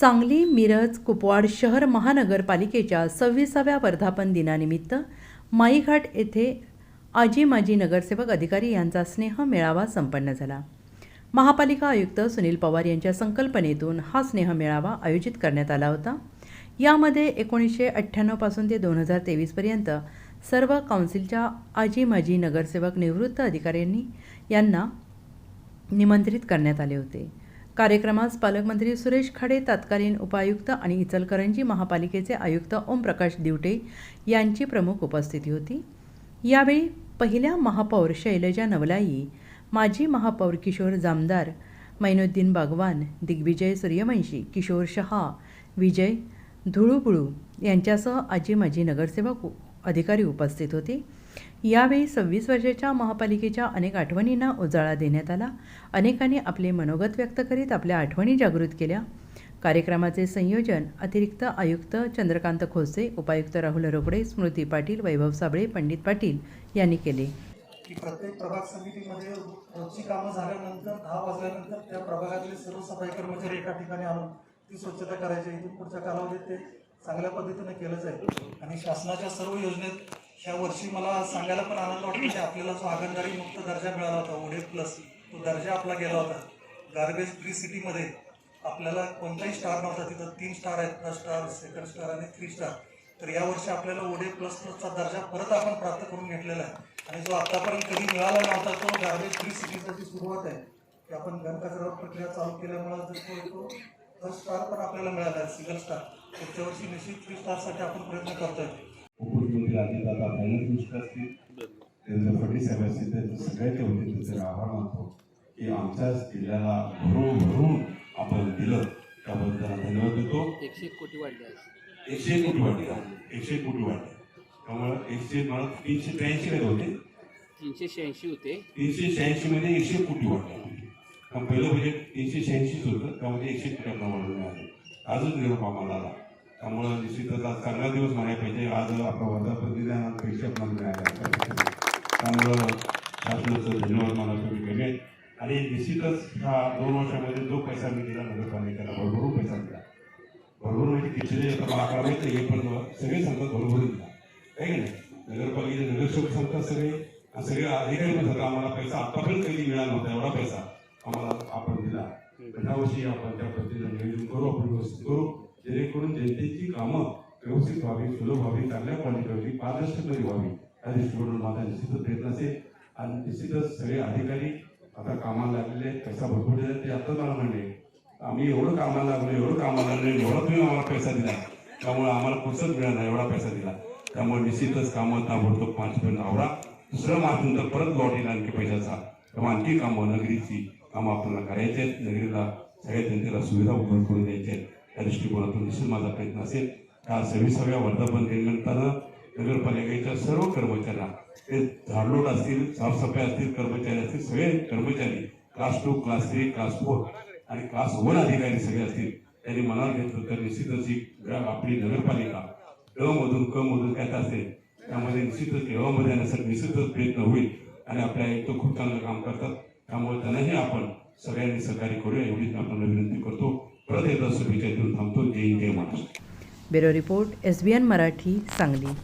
सांगली मिरज कुपवाड शहर महानगरपालिकेच्या सव्वीसाव्या वर्धापन दिनानिमित्त माईघाट येथे आजी माजी नगरसेवक अधिकारी यांचा स्नेह मेळावा संपन्न झाला. महापालिका आयुक्त सुनील पवार यांच्या संकल्पनेतून हा स्नेह मेळावा आयोजित करण्यात आला होता. यामध्ये एकोणीसशे अठ्ठ्याण्णवपासून ते दोन हजार तेवीसपर्यंत सर्व काउन्सिलच्या आजी माजी नगरसेवक निवृत्त अधिकाऱ्यांनी यांना निमंत्रित करण्यात आले होते. कार्यक्रमास पालकमंत्री सुरेश खाडे तत्कालीन उपायुक्त आणि इचलकरंजी महापालिकेचे आयुक्त ओमप्रकाश दिवटे यांची प्रमुख उपस्थिती होती. यावेळी पहिल्या महापौर शैलजा नवलाई माजी महापौर किशोर जामदार मैनुद्दीन बागवान दिग्विजय सूर्यवंशी किशोर शहा विजय धुळुबुळू यांच्यासह आजी माजी नगरसेवक अधिकारी उपस्थित होते. यावेळी सव्वीस वर्षाच्या महापालिकेच्या अनेक आठवणींना उजाळा देण्यात आला. अनेकांनी आपले मनोगत व्यक्त करीत आपल्या आठवणी जागृत केल्या. कार्यक्रमाचे संयोजन अतिरिक्त आयुक्त चंद्रकांत खोसे उपायुक्त राहुल रोकडे स्मृती पाटील वैभव साबळे पंडित पाटील यांनी केले. की प्रत्येक प्रभाग समितीमध्ये रोजची कामं झाल्यानंतर दहा वाजल्यानंतर त्या प्रभागातले सर्व सफाई कर्मचारी एका ठिकाणी आणून ती स्वच्छता करायची इथून पुढच्या कालावधीत ते चांगल्या पद्धतीने केलं जाईल. आणि शासनाच्या सर्व योजनेत ह्या वर्षी मला सांगायला पण आनंद वाटतो की आपल्याला जो आगनदारी मुक्त दर्जा मिळाला होता ओढे प्लस तो दर्जा आपला गेला होता. गार्बेज फ्री सिटीमध्ये आपल्याला कोणताही स्टार नव्हता तिथं. तीन स्टार आहेत फर्स्ट स्टार सेकंड स्टार आणि थ्री स्टार तर यावर्षी आपल्याला ओढे प्लस प्लसचा दर्जा परत आपण प्राप्त करून घेतलेला आहे. आणि जो आतापर्यंत कधी मिळाला नव्हता तो गार्बेज फ्री सिटीसाठी सुरुवात आहे. की आपण घनकचरा प्रक्रिया चालू केल्यामुळे जर तो तो फर्स्ट स्टार पण आपल्याला मिळाला आहे सिंगल स्टार पुढच्या वर्षी निश्चित थ्री स्टारसाठी आपण प्रयत्न करतोय. अजितदादा फायनान्स मिनिस्टर असतील देवेंद्र फडणवीस साहेब असतील त्यांचे सगळ्याच्या वतीने त्यांचे आभार मानतो की आमच्या जिल्ह्याला भरून भरून आपण दिलं त्याबद्दल त्यांना धन्यवाद देतो. एकशे एक कोटी वाढले आहे. एकशे एक कोटी वाढले एकशे एक कोटी वाढले त्यामुळे एकशे मला तीनशे त्र्याऐंशी मध्ये होते. तीनशे शहाऐंशी होते. तीनशे शहाऐंशी मध्ये एकशे एक कोटी वाढले कारण पहिलं बजेट तीनशे शहाऐंशीच होतं. त्यामध्ये एकशे कोटी वाढवून मिळाले आजच निरोप आम्हाला आला. त्यामुळं निश्चितच आज चांगला दिवस म्हणायला पाहिजे. आज आपला वर्धापन दिना पण मिळाला त्यामुळं शासनाचं धन्यवाद मला तुम्ही करेल आणि निश्चितच ह्या दोन वर्षामध्ये जो पैसा मी दिला नगरपालिकेला भरभरून पैसा दिला. भरभरून म्हणजे किती आता मला आकडा हे पण सगळे सांगतात भरभरून दिला. आहे की नाही? नगरपालिकेचे नगरसेवक सांगतात सगळे सगळे अधिकारी पण सांगतात आम्हाला पैसा आतापर्यंत कधी मिळाला नव्हता एवढा पैसा आम्हाला आपण दिला. पण आपण त्या पद्धतीनं नियोजन करू आपण व्यवस्थित करू. जेणेकरून जनतेची कामं व्यवस्थित व्हावी सुलभ व्हावी चांगल्या क्वालिटी व्हावी पारदर्शकमध्ये व्हावी. या दृष्टिकोनातून माझा निश्चितच प्रयत्न असेल. आणि निश्चितच सगळे अधिकारी आता कामाला लागलेले आहेत, पैसा भरपूर दिला ते आताच मला म्हणले. आम्ही एवढं कामाला लागलो एवढं कामाला लागलो एवढा तुम्ही आम्हाला पैसा दिला. त्यामुळे आम्हाला पुढचंच मिळाला एवढा पैसा दिला. त्यामुळे निश्चितच कामं ताबडतोब पाचपर्यंत आवडा दुसरं मार्च तर परत लॉट येईल आणखी पैशाचा तेव्हा आणखी कामं नगरीची कामं आपल्याला करायची आहेत. नगरीला सगळ्या जनतेला सुविधा उपलब्ध करून द्यायच्या आहेत. त्या दृष्टिकोनातून निश्चित माझा प्रयत्न असेल. त्या सव्वीसाव्या वर्धापन दिनानिमित्तानं नगरपालिकेच्या सर्व कर्मचाऱ्यांना ते झाडलोट असतील साफसफाई असतील कर्मचारी असतील सगळे कर्मचारी class two class three class four आणि क्लास वन अधिकारी सगळे असतील त्यांनी मनावर घेतलं तर निश्चितच ही आपली नगरपालिका ड मधून क मधून काय असेल. त्यामध्ये निश्चितच अ येण्यासाठी निश्चितच प्रयत्न होईल आणि आपल्या आयुक्त खूप चांगलं काम करतात. त्यामुळे त्यांनाही आपण सगळ्यांनी सहकार्य करूया एवढीच आपण आपल्याला विनंती करतो. परत एकदा शुभेच्छा देऊन थांबतो जय जय Maharashtra bureau report S B N Marathi Sangli.